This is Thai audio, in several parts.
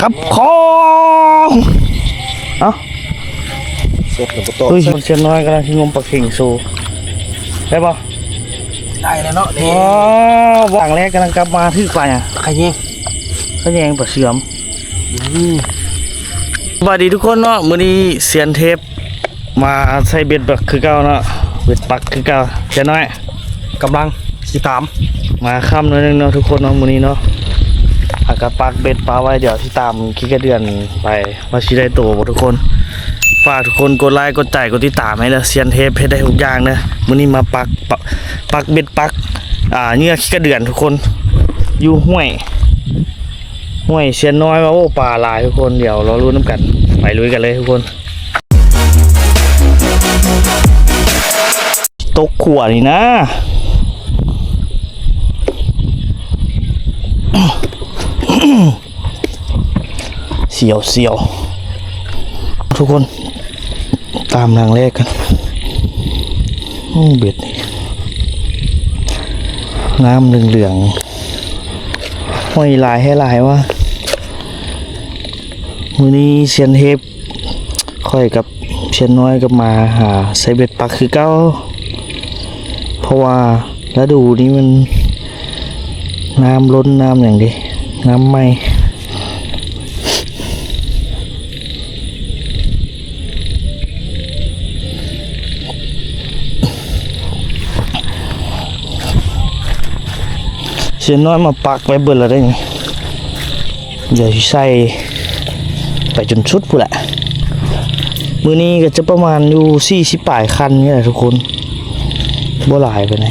ครับของเอ้าเสร็จแล้วก็โตเฮ้ยเชียนน้อยกำลังที่งมปลาเข่งสูได้ปะได้แล้วเนาะนี่ว้าววางแรกกำลังกลับมาที่ปลาเนี่ยใครยิงก็ยังปลาเสื่อมอืมสวัสดีทุกคนเนาะมื้อนี้เซียนเทปมาใส่เบ็ดแบบคือเก่าเนาะเบ็ดปักคือเก่าเชียนน้อยกำลังสิตามมาค่ำหนิดนึงเนาะทุกคนเนาะมื้อนี้เนาะ อากาปักเบ็ดปลาไว้เดี๋ยวที่ตามคิดกระเดือนไปว่าสิได้โตบ่ทุกคนฝากทุกคนกดไลค์กดใจกดติดตามให้แล้วเซียนเทปเฮ็ดได้ทุกอย่างนะมื้อนี้มาปักปักปักเบ็ดปักอ่าเหงื่อคิดกระเดือนทุกคนอยู่ห้วยห้วยเซียนน้อยมาโอ้ปลาลายทุกคนเดี๋ยวรอรู้น้ำกัน ไปลุยกันเลยทุกคนตกขวดนี่นะ เสียวเสียวทุกคนตามทางแรกกันเบ็ดนี่น้ำเหลืองๆห้อยลายให้ลายว่า มือนี้เชียนเทปค่อยกับเชียนน้อยก็มาหาใส่เบ็ดปักคือเก้า เพราะว่าฤดูนี้มันน้ำล้นน้ำอย่างดี น้ำไม่เสียน้อยมาปักไว้เบิดแล้วได้ไงเดี๋ยวใส่ไปจนชุดพูดแหละ มือนี้ก็จะประมาณอยู่สี่สิบปลายคันนี่แหละทุกคนบ่หลายไปไหน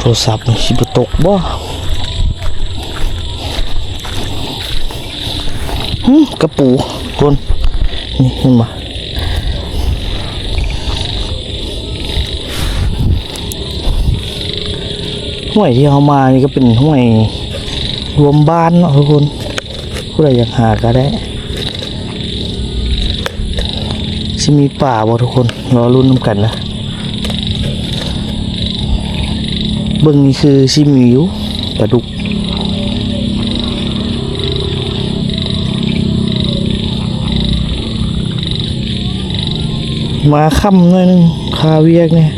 โทรศัพท์นี่สิบตกบ่หึกระปูคนนี่เห็นบ่ห้วยที่เขามานี่ก็เป็นห้วยรวมบ้านเนาะทุกคนผู้ใดอยากหาก็ได้สิมีป่าบ่ทุกคนรอรุ่นน้ำกันนะ เบิ่งนี่คือซิมิวปลาดุกมาค่ำหน่อยนึงคาเวียกเนี่ย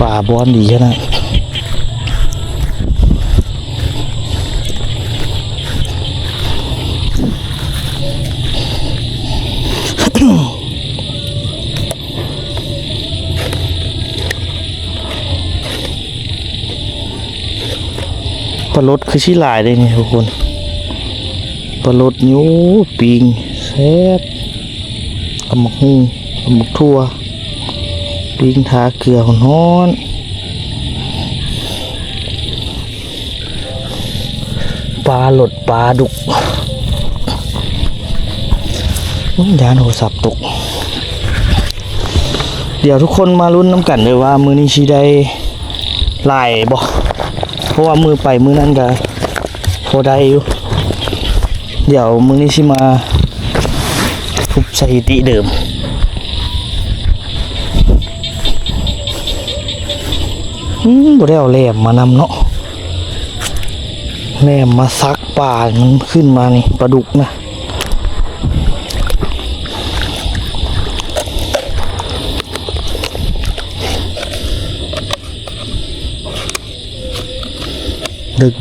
ป่าบอนดีขนาด ลารดคือชิหลายเลยนี่ทุกคนปลารดนิ้วปิงแซ่บอาหมกฮูเอาหมกทั่วปิงทาเกลือหอนปลาหลดปลาดุกยานโทรศัพท์ตก เดี๋ยวทุกคนมาลุ้นน้ำกันเลยว่ามือนี้ชีได้ลายบ่ ราะว่ามือไปมือนั่นก็พอได้อยู่เดี๋ยวมือนี้ชิมาทุบสถิติเดิมอืมบ่ได้เอาแหลมมานำเนาะแหลมมาซักป่ามันขึ้นมานี่ปลาดุกนะ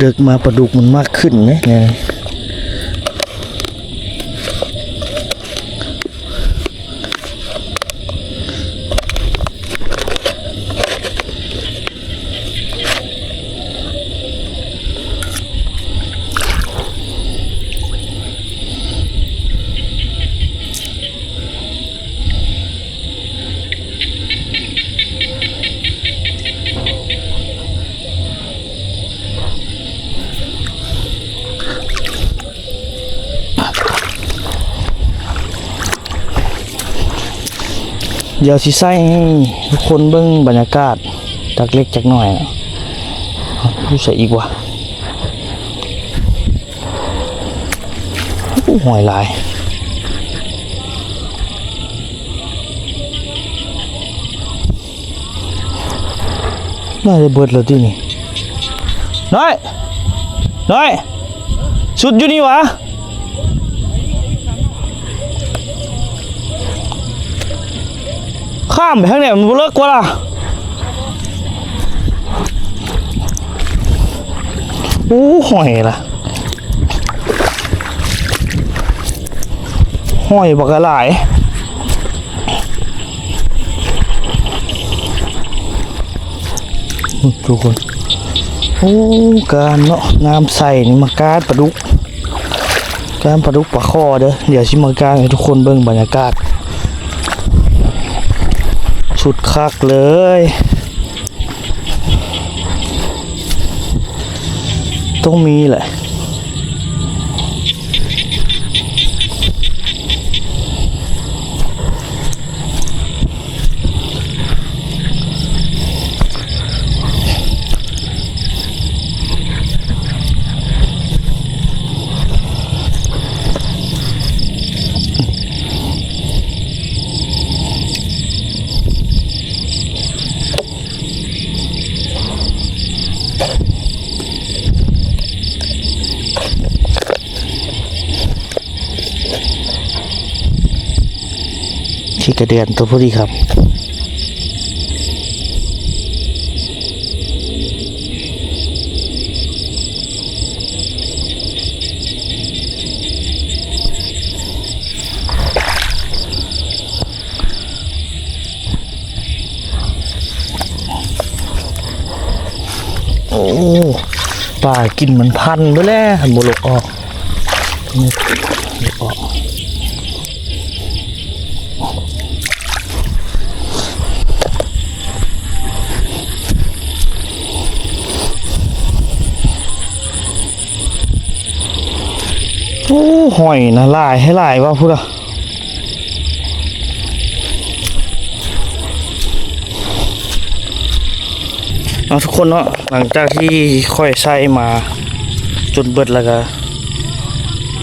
ดึกๆมาปลาดุกมันมากขึ้นไหมเนี่ย เดี๋ยวสิใส่ให้ทุกคนเบิ่งบรรยากาศจากเล็กจากหน่อยนะรู้สึกอีกว่ะโอ้หอยหลายน่าจะเบิดแล้วที่นี่น้อย น้อย สุดอยู่นี่วะ ข้ามไปทางไหนมันเลิกกว่าล่ะโอ้หอยล่ะหอยบักหลายทุกคนโอ้การเนาะน้ำใสนี่มาการปลาดุกการปลาดุกปลาคอเด้อเดี๋ยวชิมาการให้ทุกคนเบิ่งบรรยากาศ สุดคักเลย ต้องมีแหละ ที่กระเดือนตัวพอดีครับโอ้ป่ากินเหมือนพันไปแล้วหันบุลกออกบุลกออก โอ้หอยนะลายให้ลายว่าพูดอะเอาทุกคนเนาะหลังจากที่ค่อยใช้มาจนเบิดแล้วก็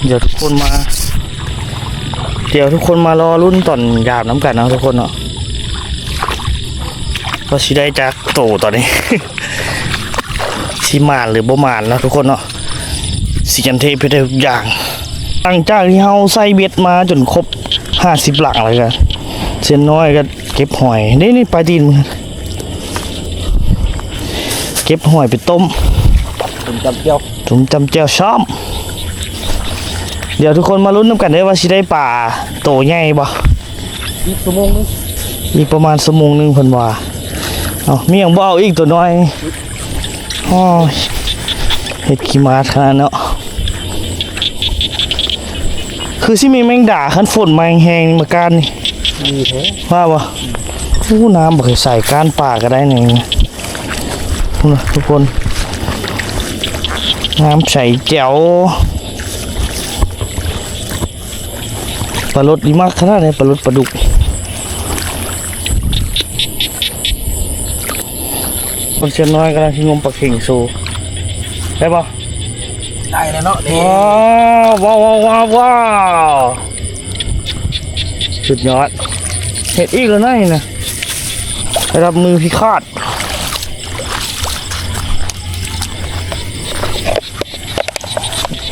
เดี๋ยวทุกคนมา เดี๋ยวทุกคนมารอรุ่นตอนยามน้ำกันนะทุกคนเนาะว่าชิได้จากโตตอนนี้ชิมานหรือบ่มานนะทุกคนเนาะ สิกันเทพไปได้ทุกอย่างหลังจากที่เฮาใส่เบ็ดมาจนครบห้าสิบหลังเลยกันเส้นน้อยก็เก็บหอยนี่นี่ปลายตีนมึงเก็บหอยไปต้มผมจำเจียวถุงจำเจียวช้อมเดี๋ยวทุกคนมาลุ้นน้ำกันได้ว่าสิได้ป่าโตใหญ่บ่อีกชั่วโมงนึงอีกประมาณสมงหนึ่งเพิ่นว่าเอาเมียงบ่เอาอีกตัวน้อยอ้อยเห็ดขี้มาดขนาดเนาะ คือสิมีแมงด่าคันฝนมาแห้งๆมาการนี่มีแท้ว่าบ่อู้น้ำบ่เคยใส่การป่าก็ได้นี่นะทุกคน น้ำใส่แจ๋วปลาลดดีมากขนาดไหนปลาลดปลาดุกคนเชียนน้อยกำลังที่งมปลาเข่งสูได้ปะ ได้แล้วเนาะนี่ว้าวว้าวว้าวว้าวสุดยอดเห็ดอีกแล้วนะนี่นะรับมือพิฆาต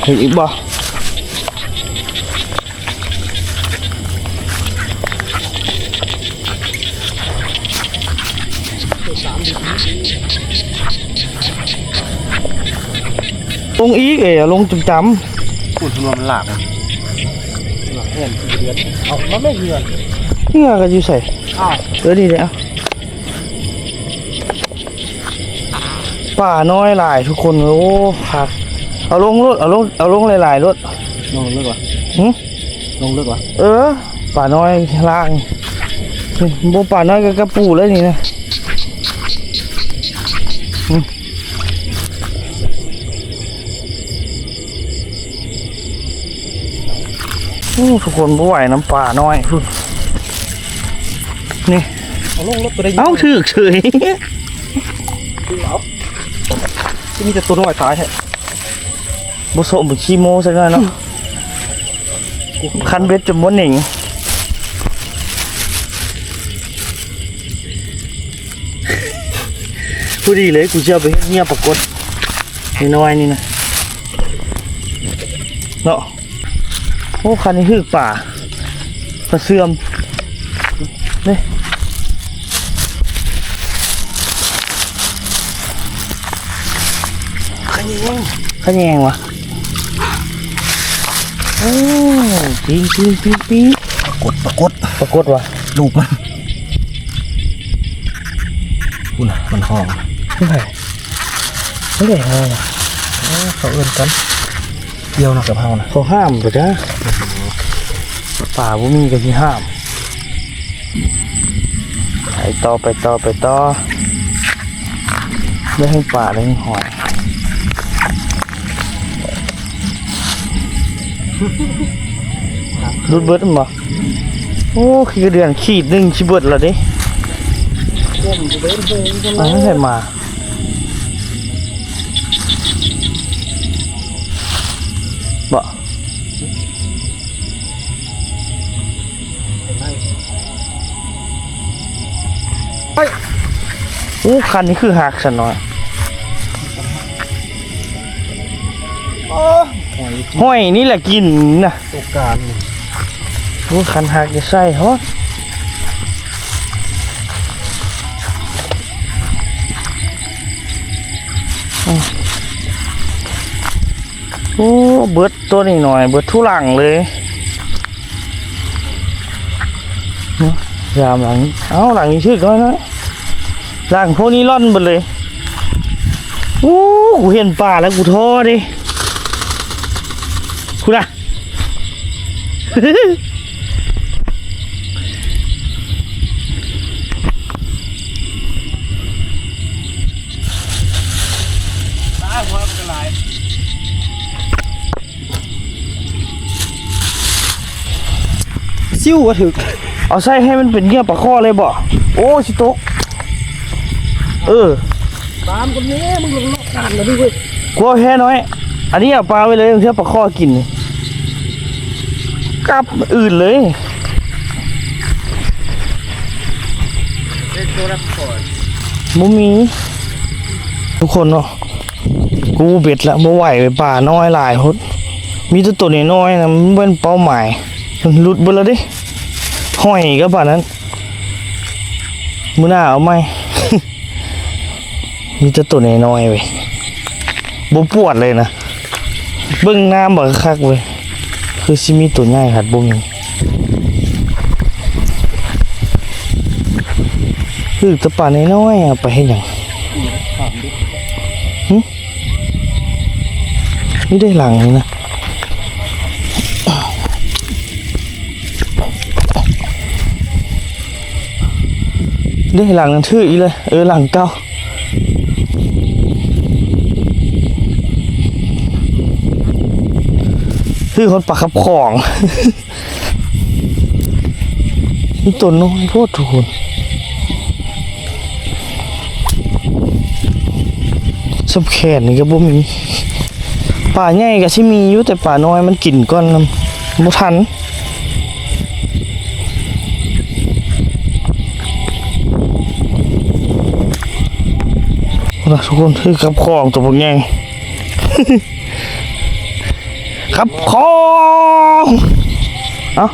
เห็ดอีกบ่ ลงอีกเอ๋ลงจุ่มจำพูดรวมมันหลากหลากเงินเดือนเอามันไม่เดือนนี่ไงก็อยู่ใส่อ้าวเออดีเลยอะป่าน้อยหลายทุกคนโอ้ครับเอาลงรถเอาลงเอาลงหลายๆรถลงลึกวะหึลงลึกวะเออป่าน้อยล่างโบป่าน้อยก็กระปูแล้วนี่นะ โอ้ทุกคนบ่ไหวน้ำป่าน้อยพุ่นนี่เอาลงรถไปได้เอ้าถึกเฉยคือเอาที่มีแต่ตัวน้อยตายแฮะบ่สมขี้โมซะงั้นเนาะคันเบ็ดจนบ่หนิงผู้ดีเลยกูจะเอาไปเฮ็ดเงียบปรากฏน้อยๆนี่นะเนาะ โอ้คันนี้คือป่าปลาเสื่อมนี่ขยงขยงวะโอ้ปีนปีนปีนปีนกดปรากฏปรากฏวะลูกมันคุณน่ะมันห้องไม่ได้ไม่ได้ห้องวะเอ้าเขาเอื้นกัน เดียวนะกับเฮานะเขาห้ามปะจ๊ะป่าบ่มีก็สิห้ามไปต่อไปต่อไปต่อไม่ให้ป่าได้หอยรุดเบิดมั้งบ่โอ้ขี้กระเดือนขีดหนึ่งชิเบิดแล้วเดิพวกมันจะเดินเดินกันมันไม่ใช่มา อ้คันนี้คือหักฉันหน่อยโอ้หอยห้อยนี่แหละกินนะตกการนี่โอ้คันหักจะใส่ฮอดอืมโอ้เบิดตัวนี้หน่อย เบิดทุหลังเลยเนาะยามหลัง เอ้าหลังนี้ชื่อก็นะ หลังพวกนี้ร่อนหมดเลยโอ้กูเห็นป่าแล้วกูท้อดิคุณอะตายหัวมันก็หลายซิ่วว่าถึก เอาใส่ให้มันเป็นเงี้ยปลาข้อเลยบ่ โอ้ชิโตก เออตามคนนี้มึงลงลอกการแล้วด้วยกลัวแค่น้อย อันนี้เอาปลาไว้เลยเพื่อปลาข้อกินนี่กลับอื่นเลยเด็กตัวรับก่อนมุมี ทุกคนเนาะกูเบ็ดละบ่ไหวไปป่าน้อยหลายฮดมีแตัวตัวน้อยๆนะมันเป็นเป้าหมายมันหลุดไปแล้วดิห้อยก็ป่านนั้นมือหน้าเอาไหม มีแต่ตัวน้อยๆเว้ยบ่ปวดเลยนะเบิ่งน้ำบักคักเว้ยคือสิมีตัวใหญ่หัดบ่มีคือตะป่าน้อยๆอไปเฮ็ดหยังนี่ได้หลังเลยนะได้หลังนั้นชื่ออีเลยเออหลังเก่า คือคนปากขับของนี่ตัวน้อยโพดทุกคนสับแขนนี่ก็บ่มีป่าใหญ่ก็สิมีอยู่แต่ป่าน้อยมันกินก่อนบ่ทันนะทุกคนคือกับของตัวพวกใหญ่ ครับของเอ้า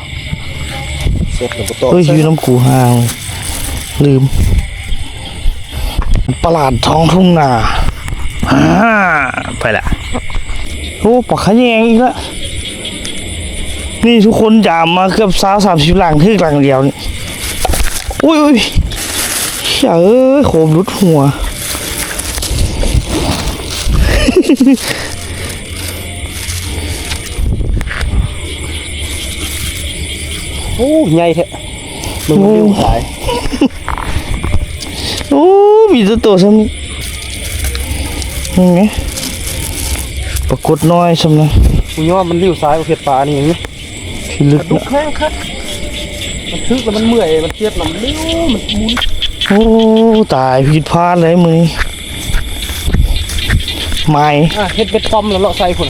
เสร็จแล้วก็ต่อเฮ้ยอยู่น้ำกูห่างลืมประหลาดท้องทุ่งนาอ่าไปละโอ้ปากขยงอีกแล้วนี่ทุกคนจามมาเกือบสาวสามสิบหลังทึกหลังเดียวนี่อุ้ยอุ้ยเฮ้ยเอ้ยโคมรุดหัว โอ้ใหญ่แท้มึงมันเร็วสายโอ้มีตัวโตซ้ำนี่ยังไงปรากฏน้อยซ้ำนะกูยอมมันเลี้ยวซ้ายประเภทปลานี่อย่างนี้ที่ลึกดุนะแข้งครับมันทึกแล้วมันเมื่อยมันเจ็บลำเลี้ยวมันหมุนโอ้ตายผิดพลาดเลยมือนี้ไม่อะเฮ็ดเบ็ดต้อมแล้วเลาะใส่พุ่น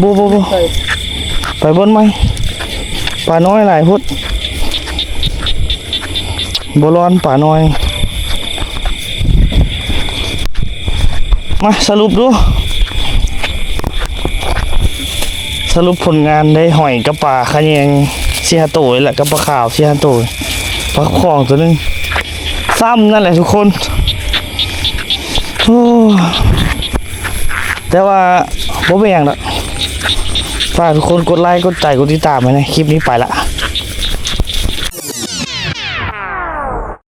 บูบูบูใส่ไปบนไหม ป่าน้อยหลายพุดบร้อนป่าน้อย มาสรุปดู สรุปผลงานได้หอยกับปลาขะแยงเสียโตยแหละกับปลาขาวเสียโตยปลาคองตัวนึงซ้ำนั่นแหละทุกคนโอ้แต่ว่าบ่เป็นหยังดอก ฝากทุกคนกดไลค์กดใจกดติดตามไว้นะคลิปนี้ไปละ